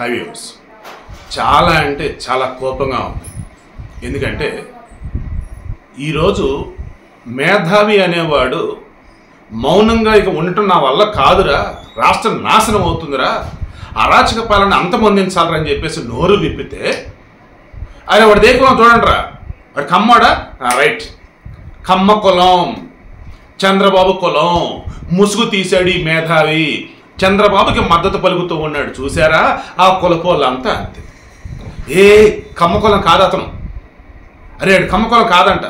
Highways. చాలా అంటే చాలా కోపంగా ఉంది. ఎందుకంటే ఈరోజు మేధావి అనేవాడు మౌనంగా ఇక ఉండటం నా వల్ల కాదురా. రాష్ట్రం నాశనం అవుతుందిరా. అరాచక పాలన అంతమొందించాలరా అని చెప్పేసి నోరు విప్పితే అరే వాడు దేకున్నాం చూడండి రా వాడు కమ్మాడా? రైట్. కమ్మ కులం చంద్రబాబు కులం ముసుగు తీశాడు ఈ మేధావి. చంద్రబాబుకి మద్దతు పలుకుతూ ఉన్నాడు చూసారా ఆ కులపోళ్ళంతా అంతే. ఏ కమ్మకులం కాదు అతను. అరే కమ్మకులం కాదంట.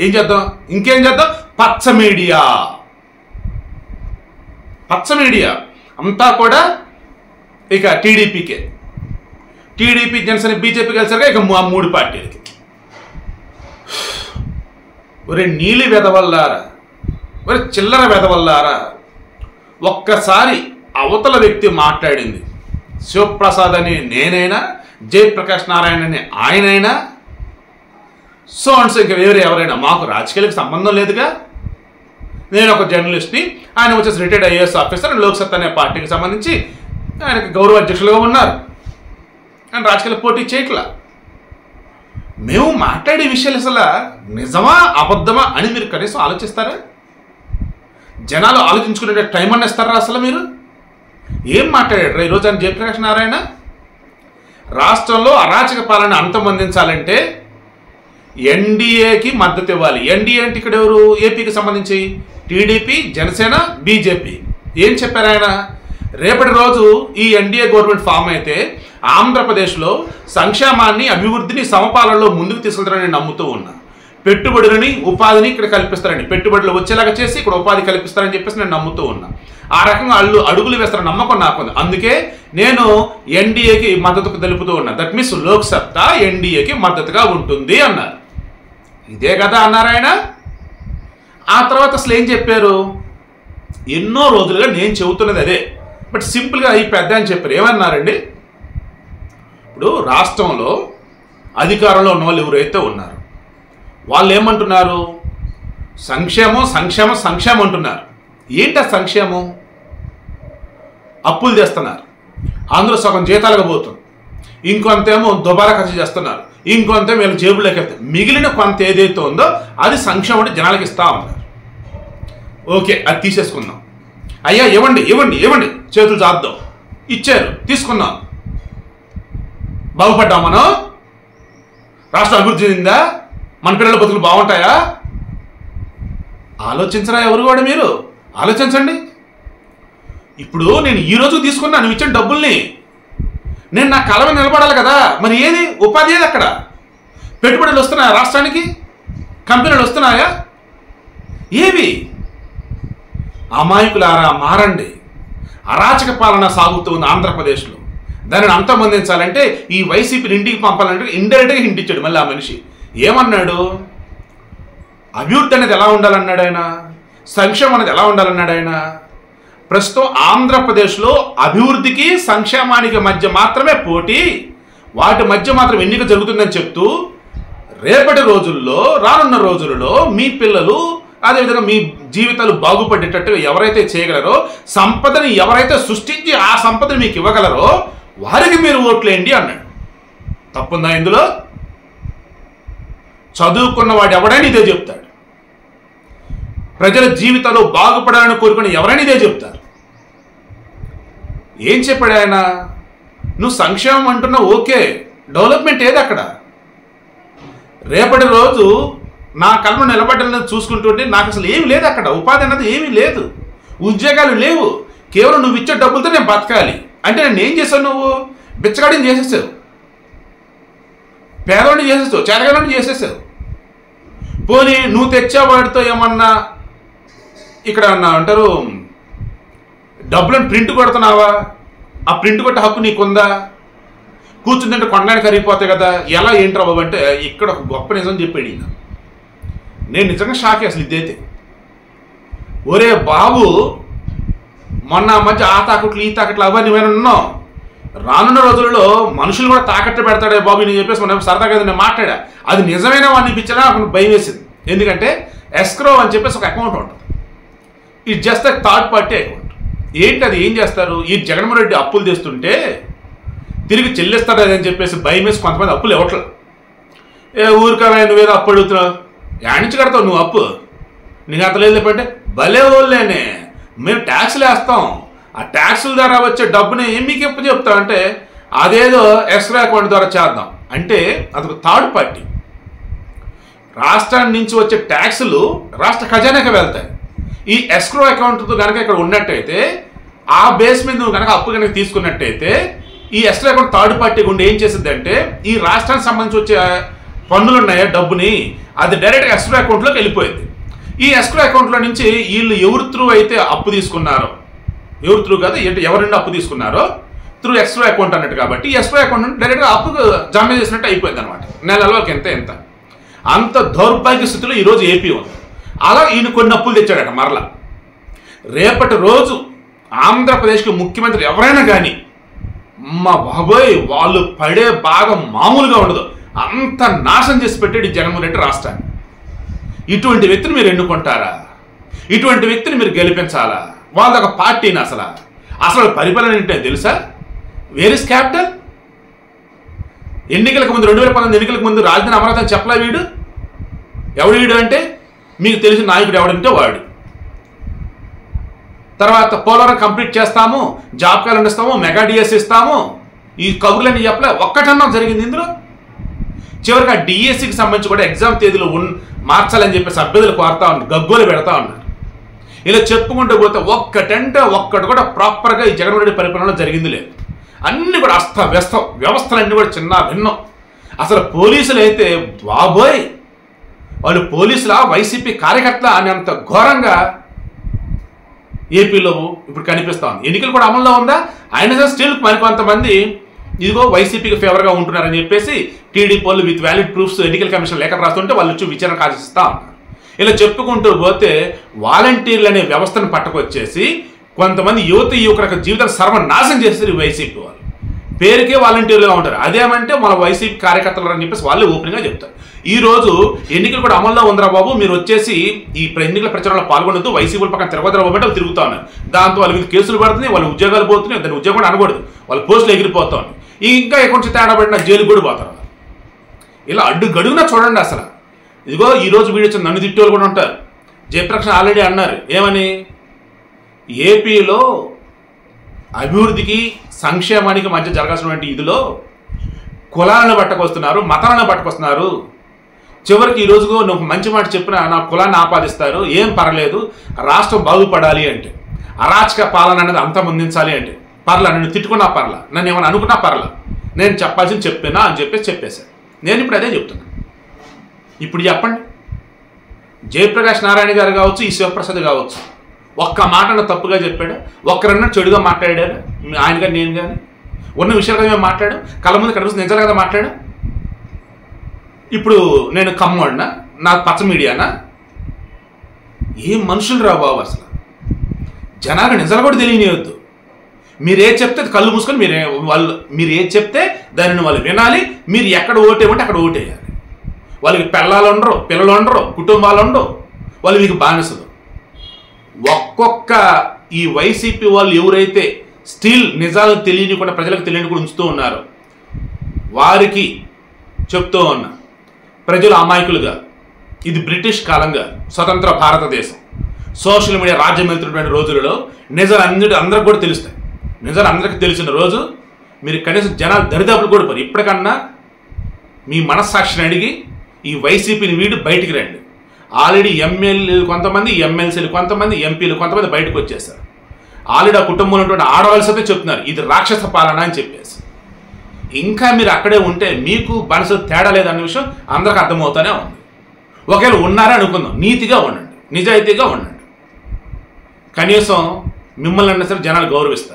ఏం చేద్దాం? ఇంకేం చేద్దాం? పచ్చ మీడియా. పచ్చ మీడియా. అంతా కూడా ఇక టీడీపీకే. టీడీపీ జనసేన బీజేపీ కలిసారుగా ఇక మా మూడు పార్టీలకి. ఒరే నీలి వెదవల్లారా? ఒరే చిల్లర వెదవల్లారా? ఒక్కసారి అవతల వ్యక్తి మాట్లాడింది. శివప్రసాద్ అని నేనైనా జయప్రకాష్ నారాయణ అని ఆయనైనా. సో అండ్స్ ఇంకా వేరే ఎవరైనా మాకు రాజకీయాలకు సంబంధం లేదుగా. నేను ఒక జర్నలిస్ట్ని ఆయన వచ్చేసి రిటైర్డ్ ఐఏఎస్ ఆఫీసర్ లోక్సత్ అనే పార్టీకి సంబంధించి ఆయనకి గౌరవ అధ్యక్షులుగా ఉన్నారు. ఆయన రాజకీయాల పోటీ చేయట్లా. మేము మాట్లాడే విషయాలు అసలు నిజమా అబద్ధమా అని మీరు కనీసం ఆలోచిస్తారా? జనాలు ఆలోచించుకునే టైం అన్న ఇస్తారా అసలు మీరు? ఏం మాట్లాడారు ఈరోజు అని జయప్రకాష్ నారాయణ? రాష్ట్రంలో అరాచక పాలన అంతమొందించాలంటే ఎన్డీఏకి మద్దతు ఇవ్వాలి. ఎన్డీఏ అంటే ఇక్కడ ఎవరు? ఏపీకి సంబంధించి టీడీపీ జనసేన బీజేపీ. ఏం చెప్పారు ఆయన? రేపటి రోజు ఈ ఎన్డీఏ గవర్నమెంట్ ఫామ్ అయితే ఆంధ్రప్రదేశ్లో సంక్షేమాన్ని అభివృద్ధిని సమపాలనలో ముందుకు తీసుకెళ్తారని నమ్ముతూ ఉన్నా. పెట్టుబడులని ఉపాధిని ఇక్కడ కల్పిస్తారండి. పెట్టుబడులు వచ్చేలాగా చేసి ఇక్కడ ఉపాధి కల్పిస్తారని చెప్పేసి నేను నమ్ముతూ ఉన్నా. ఆ రకంగా అల్లు అడుగులు వేస్తారని నమ్మకం నాకుంది అందుకే నేను ఎన్డీఏకి మద్దతు తెలుపుతూ ఉన్నా. దట్ మీన్స్ లోక్సత్తా ఎన్డీఏకి మద్దతుగా ఉంటుంది అన్నారు. ఇదే కదా అన్నారు ఆయన. ఆ తర్వాత అసలు ఏం చెప్పారు? ఎన్నో రోజులుగా నేను చెబుతున్నది అదే. బట్ సింపుల్గా ఈ పెద్ద అని చెప్పారు. ఏమన్నారండి? ఇప్పుడు రాష్ట్రంలో అధికారంలో ఉన్న వాళ్ళు ఎవరైతే ఉన్నారు వాళ్ళు ఏమంటున్నారు సంక్షేమం సంక్షేమం సంక్షేమం అంటున్నారు. ఏంట సంక్షేమం? అప్పులు చేస్తున్నారు అందులో సగం జీతాలుగా పోతుంది. ఇంకొంతేమో దుబారా ఖర్చు చేస్తున్నారు. ఇంకొంత వీళ్ళ జేబులోకి వెళ్తారు. మిగిలిన కొంత ఏదైతే ఉందో అది సంక్షేమం అంటే జనాలకి ఇస్తా ఉన్నారు. ఓకే అది తీసేసుకుందాం. అయ్యా ఇవ్వండి ఇవ్వండి ఇవ్వండి. చేతులు చాద్దాం ఇచ్చారు తీసుకున్నాం. బాగుపడ్డాం మనం. రాష్ట్రం అభివృద్ధి చెందిందా? మన పిల్లల బతుకులు బాగుంటాయా? ఆలోచించరా ఎవరు కూడా మీరు? ఆలోచించండి. ఇప్పుడు నేను ఈ రోజు తీసుకున్నా నువ్వు ఇచ్చిన డబ్బుల్ని నేను నా కలవ నిలబడాలి కదా? మరి ఏది? ఉపాధి ఏది అక్కడ? పెట్టుబడులు వస్తున్నాయా రాష్ట్రానికి? కంపెనీలు వస్తున్నాయా? ఏవి? అమాయకులారా మారండి. అరాచక పాలన సాగుతుంది ఆంధ్రప్రదేశ్లో. దానిని అంతమొందించాలంటే ఈ వైసీపీని ఇంటికి పంపాలంటే ఇండైరెక్ట్గా హింట్ ఇచ్చాడు మళ్ళీ ఆ మనిషి. ఏమన్నాడు? అభివృద్ధి అనేది ఎలా ఉండాలన్నాడు ఆయన? సంక్షేమం అనేది ఎలా ఉండాలన్నాడు ఆయన? ప్రస్తుతం ఆంధ్రప్రదేశ్లో అభివృద్ధికి సంక్షేమానికి మధ్య మాత్రమే పోటీ. వాటి మధ్య మాత్రం ఎన్నిక జరుగుతుందని చెప్తూ రేపటి రోజుల్లో రానున్న రోజులలో మీ పిల్లలు అదేవిధంగా మీ జీవితాలు బాగుపడేటట్టుగా ఎవరైతే చేయగలరో సంపదని ఎవరైతే సృష్టించి ఆ సంపదని మీకు ఇవ్వగలరో వారికి మీరు ఓట్లేయండి అన్నాడు. తప్పుందా ఇందులో? చదువుకున్న వాడు ఎవడైనా ఇదే చెప్తాడు. ప్రజల జీవితాలు బాగుపడాలని కోరుకుని ఎవరైనా ఇదే చెప్తారు. ఏం చెప్పాడు ఆయన? నువ్వు సంక్షేమం అంటున్నావు ఓకే. డెవలప్మెంట్ ఏది అక్కడ? రేపటి రోజు నా కళ్ళను నిలబడ్డాలని చూసుకుంటుంటే నాకు అసలు ఏమి లేదు అక్కడ. ఉపాధి అన్నది ఏమీ లేదు. ఉద్యోగాలు లేవు. కేవలం నువ్వు ఇచ్చే డబ్బులతో నేను బతకాలి. అంటే నేను ఏం చేశావు నువ్వు? బిచ్చగాడిని చేసేసావు. పేదవాడిని చేసేసావు. చెరగలని చేసేసావు. పోనీ నువ్వు తెచ్చేవాడితో ఏమన్నా ఇక్కడ అంటారు డబ్బులను ప్రింట్ కొడుతున్నావా? ఆ ప్రింట్ కొట్టే హక్కు నీకుందా? కూర్చుందంటే కొనడానికి కరిగిపోతాయి కదా ఎలా ఏంట్రా బాబు అంటే ఇక్కడ ఒక గొప్ప నిజం చెప్పాడు ఈయన. నేను నిజంగా షాక్ అసలు ఇదైతే. ఒరే బాబు మొన్న మధ్య ఆ తాకట్లు ఈ తాకట్లు అవన్నీ మేము రానున్న రోజుల్లో మనుషులు కూడా తాకట్టు పెడతాడే బాబు నేను చెప్పేసి మనం సరదాగా నేను మాట్లాడా. అది నిజమైన వాడిని ఇప్పించడా అప్పుడు భయం వేసింది. ఎందుకంటే ఎస్క్రో అని చెప్పేసి ఒక అకౌంట్ ఉంటుంది. ఇది జస్ట్ థర్డ్ పార్టీ అకౌంట్ ఏంటి అది? ఏం చేస్తారు? ఈ జగన్మోహన్ రెడ్డి అప్పులు తెస్తుంటే తిరిగి చెల్లిస్తాడు అని చెప్పేసి భయం వేసి కొంతమంది అప్పులు ఇవ్వట్లేదు. ఏ ఊరికరా నువ్వేదో అప్పు అడుగుతున్నావు? యాడించి కడతావు నువ్వు అప్పు? నీకు అంత లేదు అంటే భలే వాళ్ళేనే మేము ట్యాక్స్లు వేస్తాం. ఆ ట్యాక్సుల ద్వారా వచ్చే డబ్బుని మీకు ఎప్పుడు చెప్తా అంటే అదేదో ఎక్స్ట్రా అకౌంట్ ద్వారా చేద్దాం. అంటే అదొక థర్డ్ పార్టీ. రాష్ట్రాన్ని నుంచి వచ్చే ట్యాక్సులు రాష్ట్ర ఖజానాకి వెళ్తాయి. ఈ ఎస్క్రో అకౌంట్తో కనుక ఇక్కడ ఉన్నట్టయితే ఆ బేస్ మీద నువ్వు కనుక అప్పు కనుక తీసుకున్నట్టయితే ఈ ఎస్క్రో అకౌంట్ థర్డ్ పార్టీ గుండా ఏం చేసిందంటే అంటే ఈ రాష్ట్రానికి సంబంధించి వచ్చే పన్నులు ఉన్నాయా డబ్బుని అది డైరెక్ట్ ఎస్క్రో అకౌంట్లోకి వెళ్ళిపోయింది. ఈ ఎస్క్రో అకౌంట్లో నుంచి వీళ్ళు ఎవరు త్రూ అయితే అప్పు తీసుకున్నారో ఎవరు త్రూ కాదు ఏంటి ఎవరైనా అప్పు తీసుకున్నారో త్రూ ఎక్స్ట్రా అకౌంట్ అన్నట్టు కాబట్టి ఎక్స్ట్రా అకౌంట్ నుండి డైరెక్ట్గా అప్పు జమ చేసినట్టు అయిపోయింది అనమాట నెలలోకి ఎంత ఎంత. అంత దౌర్భాగ్య స్థితిలో ఈరోజు ఏపీ ఉంది. అలా ఈయన కొన్ని అప్పులు తెచ్చాడట మరలా. రేపటి రోజు ఆంధ్రప్రదేశ్కి ముఖ్యమంత్రి ఎవరైనా కానీ మా బాబోయ్ వాళ్ళు పడే భాగం మామూలుగా ఉండదు. అంత నాశనం చేసి పెట్టాడు ఈ జగన్మోహన్ రెడ్డి రాష్ట్రాన్ని. ఇటువంటి వ్యక్తిని మీరు ఎన్నుకుంటారా? ఇటువంటి వ్యక్తిని మీరు గెలిపించాలా? వాళ్ళది ఒక పార్టీని అసలు. అసలు పరిపాలన ఏంటో తెలుసా? వేర్ ఇస్ క్యాపిటల్ ఎన్నికలకు ముందు రెండు వేల పంతొమ్మిది ఎన్నికలకు ముందు రాజధాని అమరావతి చెప్పలే వీడు? ఎవడు వీడు అంటే? మీకు తెలిసిన నాయకుడు ఎవడంటే వాడు. తర్వాత పోలవరం కంప్లీట్ చేస్తాము జాబ్ క్యాలెండర్ ఇస్తాము మెగా డిఎస్ ఇస్తాము. ఈ కబుర్లన్నీ చెప్పలే ఒక్కటన్నా జరిగింది ఇందులో. చివరికి ఆ డిఎస్సికి సంబంధించి కూడా ఎగ్జామ్ తేదీలు ఉన్ మార్చాలని చెప్పేసి అభ్యర్థులు కోరుతా ఉన్నారు గగ్గోలు పెడతా ఉన్నారు. ఇలా చెప్పుకుంటూ పోతే ఒక్కటంటే ఒక్కటి కూడా ప్రాపర్గా ఈ జగన్మోహన్ రెడ్డి పరిపాలనలో జరిగింది లేదు. అన్నీ కూడా అస్త వ్యస్తం వ్యవస్థలన్నీ కూడా చిన్న భిన్నం. అసలు పోలీసులు అయితే బాబోయ్! వాళ్ళు పోలీసుల వైసీపీ కార్యకర్తల అనేంత ఘోరంగా ఏపీలో ఇప్పుడు కనిపిస్తా ఉంది. ఎన్నికలు కూడా అమల్లో ఉందా? ఆయన సరే స్టిల్ మరికొంతమంది ఇదిగో వైసీపీకి ఫేవర్గా ఉంటున్నారని చెప్పేసి టీడీపీ వాళ్ళు విత్ వ్యాలిడ్ ప్రూఫ్స్ ఎన్నికల కమిషన్ లేఖ రాస్తుంటే వాళ్ళు వచ్చి విచారణ ఆశిస్తా ఉన్నారు. ఇలా చెప్పుకుంటూ పోతే వాలంటీర్లు అనే వ్యవస్థను పట్టుకొచ్చేసి కొంతమంది యువత యువకులకు జీవితం సర్వనాశనం చేస్తారు వైసీపీ వాళ్ళు. పేరుకే వాలంటీర్లుగా ఉంటారు. అదేమంటే మన వైసీపీ కార్యకర్తలు అని చెప్పేసి వాళ్ళే ఓపెన్గా చెప్తారు. ఈ రోజు ఎన్నికలు కూడా అమల్లో ఉందిరా బాబు? మీరు వచ్చేసి ఈ ప్ర- ఎన్నికల ప్రచారంలో పాల్గొనొద్దు. వైసీపీ పక్కన తిరగదురా బాబు వాళ్ళు తిరుగుతా ఉన్నారు. దాంతో వాళ్ళ మీద కేసులు పడుతున్నాయి వాళ్ళ ఉద్యోగాలు పోతున్నాయి దాని ఉద్యోగం కూడా అనకూడదు. వాళ్ళ పోస్టులు ఎగిరిపోతా ఉన్నాయి. ఇంకా కొంచెం తేడా పడిన జైలు కూడా పోతారు ఇలా అడ్డు గడుగునా చూడండి అసలు. ఇదిగో ఈ రోజు వీడియో వచ్చిన నన్ను తిట్టేవాళ్ళు కూడా ఉంటారు. జయప్రకాష్ ఆల్రెడీ అన్నారు. ఏమని? ఏపీలో అభివృద్ధికి సంక్షేమానికి మధ్య జరగాల్సినటువంటి ఇదిలో కులాలను పట్టుకొస్తున్నారు మతాలను పట్టుకొస్తున్నారు. చివరికి ఈరోజు నువ్వు మంచి మాట చెప్పినా నా కులాన్ని ఆపాదిస్తారు. ఏం పర్లేదు రాష్ట్రం బాగుపడాలి అంటే అరాచక పాలన అనేది అంతమొందించాలి అంటే పర్ల నన్ను తిట్టుకున్నా పర్ల నన్ను ఏమైనా అనుకున్నా పర్ల నేను చెప్పాల్సింది చెప్పినా అని చెప్పేసి చెప్పేశాను నేను ఇప్పుడు అదే చెప్తున్నాను ఇప్పుడు చెప్పండి. జయప్రకాష్ నారాయణ గారు కావచ్చు ఈ శివప్రసాద్ కావచ్చు ఒక్క మాటను తప్పుగా చెప్పాడు? ఒక్కరన్నా చెడుగా మాట్లాడాడు? ఆయన కానీ నేను కానీ ఉన్న విషయాలు కదా మేము మాట్లాడాం? కళ్ళ ముందు కనిపిస్తుంది నిజాలు కదా మాట్లాడాం? ఇప్పుడు నేను కమ్మోడినా? నాకు పచ్చ మీడియానా? ఏం మనుషులు రా బాబు అసలు? జనాలు నిజాలు కూడా తెలియనియొద్దు మీరు ఏ చెప్తే కళ్ళు మూసుకొని మీరే వాళ్ళు మీరు ఏ చెప్తే దానిని వాళ్ళు వినాలి. మీరు ఎక్కడ ఓటేయమంటే అక్కడ ఓటేయాలి వాళ్ళకి పిల్లలు ఉండరు పిల్లలు ఉండరు కుటుంబాలు ఉండవు. వాళ్ళు మీకు బానిసలు. ఒక్కొక్క ఈ వైసీపీ వాళ్ళు ఎవరైతే స్టిల్ నిజాలు తెలియనికుండా ప్రజలకు తెలియనికుండా ఉంచుతూ ఉన్నారు వారికి చెప్తూ ఉన్నా ప్రజలు అమాయకులుగా ఇది బ్రిటిష్ కాలంగా స్వతంత్ర భారతదేశం. సోషల్ మీడియా రాజ్యం వెళ్తున్నటువంటి రోజులలో నిజాలు అందరి అందరికి కూడా తెలుస్తాయి. నిజాలు అందరికీ తెలిసిన రోజు మీరు కనీసం జనాలు దరిదాపులు కూడా పోరు. ఇప్పటికన్నా మీ మనస్సాక్షిని అడిగి ఈ వైసీపీని వీడి బయటికి రండి. ఆల్రెడీ ఎమ్మెల్యేలు కొంతమంది ఎమ్మెల్సీలు కొంతమంది ఎంపీలు కొంతమంది బయటకు వచ్చేసారు ఆల్రెడీ ఆ కుటుంబంలో ఉన్నటువంటి ఆడవాళ్ళసైతే చెప్తున్నారు ఇది రాక్షస పాలన అని చెప్పేసి. ఇంకా మీరు అక్కడే ఉంటే మీకు మనసు తేడా లేదన్న విషయం అందరికి అర్థమవుతూనే ఉంది. ఒకవేళ ఉన్నారా అనుకుందాం నీతిగా ఉండండి నిజాయితీగా ఉండండి. కనీసం మిమ్మల్ని అన్న సరే జనాలు గౌరవిస్తారు.